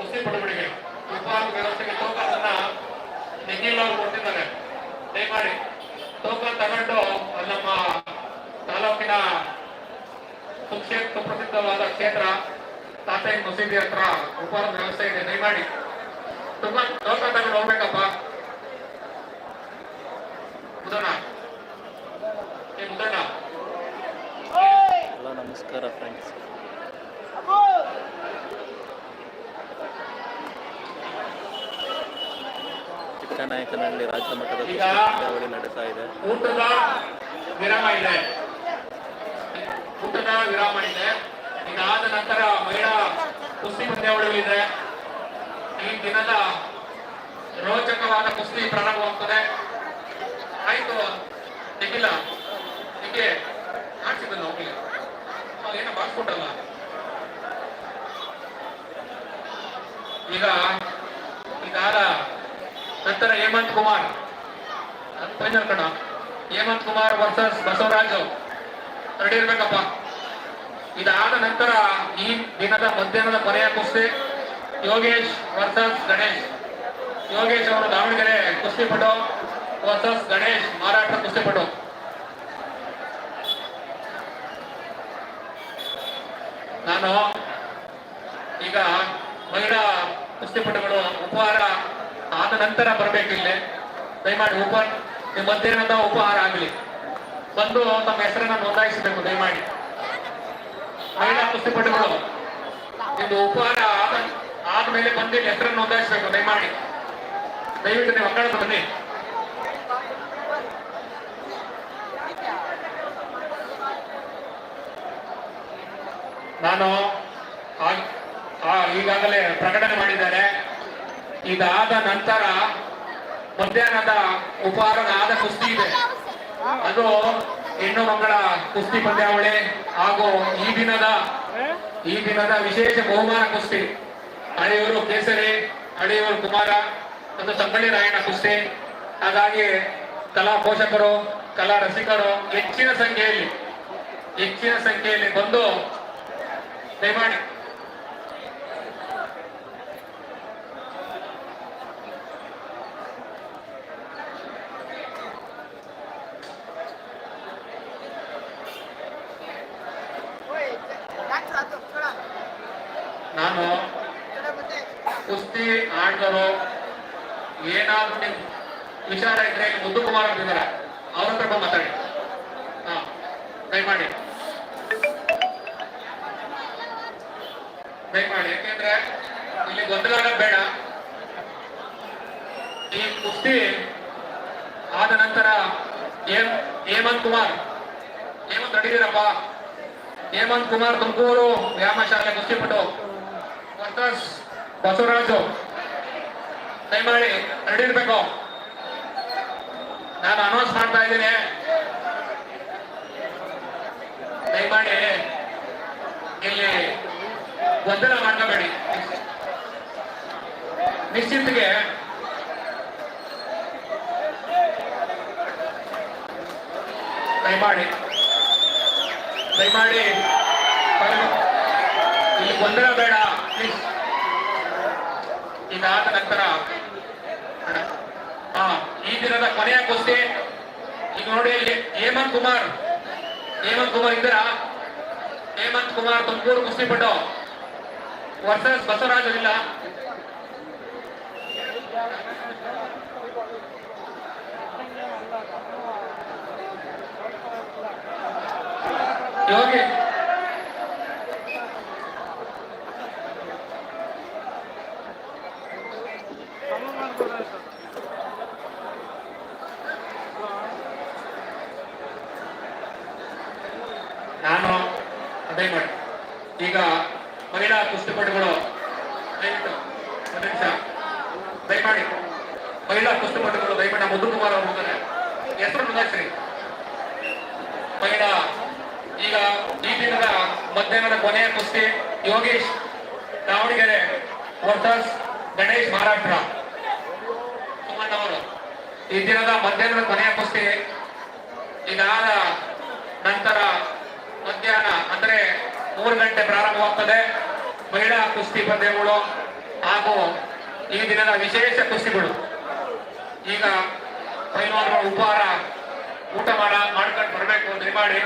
ಕುಸ್ತಿ ಪಟುಗಳಿಗೆ ಉಪಹಾರ ವ್ಯವಸ್ಥೆಗೆ ಟೋಕನ್ ಅನ್ನ ನಿಖಿಲ್ ಅವರು ಕೊಟ್ಟಿದ್ದಾರೆ. ದಯಮಾಡಿ ತೂಕ ತಗೊಂಡು ನಮ್ಮ ತಾಲೂಕಿನ ಸುಪ್ರಸಿದ್ಧವಾದ ಕ್ಷೇತ್ರ ತಾತೈ ಮಸೀದಿ ಹತ್ರ ಉಪಹಾರದ ವ್ಯವಸ್ಥೆ ಇದೆ. ದಯಮಾಡಿ ತುಂಬಾ ತೂಕ ತಗೊಂಡು ಹೋಗ್ಬೇಕಪ್ಪ. ಚಿಕ್ಕನಾಯಕನಹಳ್ಳಿ ರಾಜ್ಯ ಮಟ್ಟದ ಕುಸ್ತಿ ಪಂದ್ಯಾವಳಿ ನಡೀತಾ ಇದೆ. ಊಟದ ವಿರಾಮ ಇದೆ. ಊಟದ ವಿರಾಮ ಇದೆ. ಇದಾದ ನಂತರ ಮಹಿಳಾ ಕುಸ್ತಿ ಪಂದ್ಯಾವಳಿಗಳಿದೆ ಈ ದಿನದ ರೋಚಕವಾದ ಕುಸ್ತಿ ಪ್ರಾರಂಭವಾಗ್ತದೆ. ಆಯ್ತು ನಿಖಿಲ ನಿಖಿ ಆಡ್ಸಿದ್ದಲ್ಲ ಹೋಗ್ಲಿ. ಏನೋ ಬಾಸ್ಕೊಟ್ಟಲ್ಲ ಈಗ ನಂತರ ಹೇಮಂತ್ ಕುಮಾರ್. ಫೈನಲ್ ಕಣ. ಹೇಮಂತ್ ಕುಮಾರ್ ವರ್ಸಸ್ ಬಸವರಾಜು. ರೆಡಿ ಇರ್ಬೇಕಪ್ಪ. ಇದಾದ ನಂತರ ಈ ದಿನದ ಮಧ್ಯಾಹ್ನದ ಕೊನೆಯ ಕುಸ್ತಿ ಯೋಗೇಶ್ ವರ್ಸಸ್ ಗಣೇಶ್. ಯೋಗೇಶ್ ಅವರು ದಾವಣಗೆರೆ ಕುಸ್ತಿಪಟು ವರ್ಸಸ್ ಗಣೇಶ್ ಮಾರಾಟ ಕುಸ್ತಿಪಟು. ನಾನು ಈಗ ಮಹಿಳಾ ಕುಸ್ತಿಪಟುಗಳು ಉಪಹಾರ ಆದ ನಂತರ ಬರಬೇಕು ಇಲ್ಲಿ. ದಯಮಾಡಿ ಉಪ, ನಿಮ್ಮ ಮಧ್ಯಾಹ್ನದ ಉಪಹಾರ ಆಗಲಿ. ಬಂದು ತಮ್ಮ ಹೆಸರನ್ನ ನೋಂದಾಯಿಸಬೇಕು, ದಯಮಾಡಿ. ಮಹಿಳಾ ಕುಸ್ತಿಪಟುಗಳು ನಿಮ್ದು ಉಪಹಾರ ಆದ, ಆದ್ಮೇಲೆ ಬಂದು ಇಲ್ಲಿ ಹೆಸರನ್ನು ನೋಂದಾಯಿಸಬೇಕು, ದಯಮಾಡಿ. ದಯವಿಟ್ಟು ನೀವು ಅಂಗಳಕ್ಕೆ ಬನ್ನಿ. ನಾನು ಈಗಾಗಲೇ ಪ್ರಕಟಣೆ ಮಾಡಿದ್ದಾರೆ. ಇದಾದ ನಂತರ ಮಧ್ಯಾಹ್ನದ ಉಪಹಾರದ ಆದ ಕುಸ್ತಿ ಇದೆ. ಅದು ಹೆಣ್ಣು ಮಂಗಳ ಕುಸ್ತಿ ಪಂದ್ಯಾವಳಿ ಹಾಗೂ ಈ ದಿನದ ಈ ದಿನದ ವಿಶೇಷ ಬಹುಮಾನ ಕುಸ್ತಿ. ಹಳೆಯವರು ಕೇಸರಿ ಹಳೆಯವರು ಕುಮಾರ ಮತ್ತು ಸಂಗಳಿ ರಾಯಣ್ಣ ಕುಸ್ತಿ. ಹಾಗಾಗಿ ಕಲಾ ಪೋಷಕರು, ಕಲಾ ರಸಿಕರು ಹೆಚ್ಚಿನ ಸಂಖ್ಯೆಯಲ್ಲಿ ಹೆಚ್ಚಿನ ಸಂಖ್ಯೆಯಲ್ಲಿ ಬಂದು ದಯಮಾಡಿ ನಾನು ಕುಸ್ತಿ ಆಡಿದವರು ಏನಾದ್ರೂ ವಿಚಾರ ಇದ್ರೆ ಮುದ್ದು ಕುಮಾರ್ ಅಂತಿದ್ದಾರೆ ಅವ್ರ ಹತ್ರ ಮಾತಾಡಿ. ಹಾ, ದಯಮಾಡಿ. ದಯಮಾಡಿ, ಯಾಕೆಂದ್ರೆ ಇಲ್ಲಿ ಗೊಂದಲ ಬೇಡ. ಈ ಕುಸ್ತಿ ಆದ ನಂತರ ಹೇಮ್, ಹೇಮಂತ್ ಕುಮಾರ್. ಹೇಮಂತ್ ನಡೀದಿರಪ್ಪ ಹೇಮಂತ್ ಕುಮಾರ್ ತುಮಕೂರು ವ್ಯಾಯಾಮ ಶಾಲೆ ಕುಸ್ತಿಪಟು. ವರ್ಸಸ್ ಬಸವರಾಜು. ದಯಮಾಡಿ ಇರ್ಬೇಕು. ನಾನು ಅನೌನ್ಸ್ ಮಾಡ್ತಾ ಇದ್ದೀನಿ. ದಯಮಾಡಿ ಇಲ್ಲಿ ಗೊಂದಲ ಮಾಡ್ಕೋಬೇಡಿ. ನಿಶ್ಚಿತಿಗೆ ದಯಮಾಡಿ ದಯಮಾಡಿ ಗೊಂದಲ ಬೇಡ ಪ್ಲೀಸ್ ಇದಾದ ನಂತರ, ಹಾ, ಈ ದಿನದ ಕೊನೆಯ ಕುಸ್ತಿ, ಈಗ ನೋಡಿ ಇಲ್ಲಿ ಹೇಮಂತ್ ಕುಮಾರ್. ಹೇಮಂತ್ ಕುಮಾರ್ ಇದ್ದೀರಾ ಹೇಮಂತ್ ಕುಮಾರ್ ತುಮಕೂರು ಕುಸ್ತಿ ಪಟ್ಟು ವರ್ಸಸ್ ಬಸವರಾಜ್ ಇಲ್ಲ ಯೋಗಿ ನಾನು ಅದೇ ಮಾಡಿ ಈಗ ಮಹಿಳಾ ಕುಸ್ತಿಪಟುಗಳು ದಯಮಾಡಿ. ಮಹಿಳಾ ಕುಸ್ತಿಪಟುಗಳು, ದಯಮಾಡಿ ಮುದ್ದು ಕುಮಾರ್ ಅವರು ಹೋಗ್ತಾರೆ ಹೆಸರು ನೋಂದಾಯಿಸ್ರಿ ಮಹಿಳಾ, ಈಗ ಈ ದಿನದ ಮಧ್ಯಾಹ್ನದ ಕೊನೆಯ ಕುಸ್ತಿ ಯೋಗೇಶ್ ದಾವಣಗೆರೆ ವರ್ಸಸ್ ಗಣೇಶ್ ಮಹಾರಾಷ್ಟ್ರ. ಸುಮನ್ ಅವರು, ಈ ದಿನದ ಮಧ್ಯಾಹ್ನದ ಕೊನೆಯ ಕುಸ್ತಿ ಇದಾದ ನಂತರ ಮಧ್ಯಾಹ್ನ ಅಂದ್ರೆ ಮೂರು ಗಂಟೆ ಪ್ರಾರಂಭವಾಗ್ತದೆ. ಮಹಿಳಾ ಕುಸ್ತಿ ಪಂದ್ಯಗಳು ಹಾಗೂ ಈ ದಿನದ ವಿಶೇಷ ಕುಸ್ತಿಗಳು. ಈಗ ಪೈಲ್ವಾನರ ಉಪಹಾರ ಊಟ ಮಾಡ ಮಾಡ್ಕೊಂಡು ಬರಬೇಕು ದಯಮಾಡಿ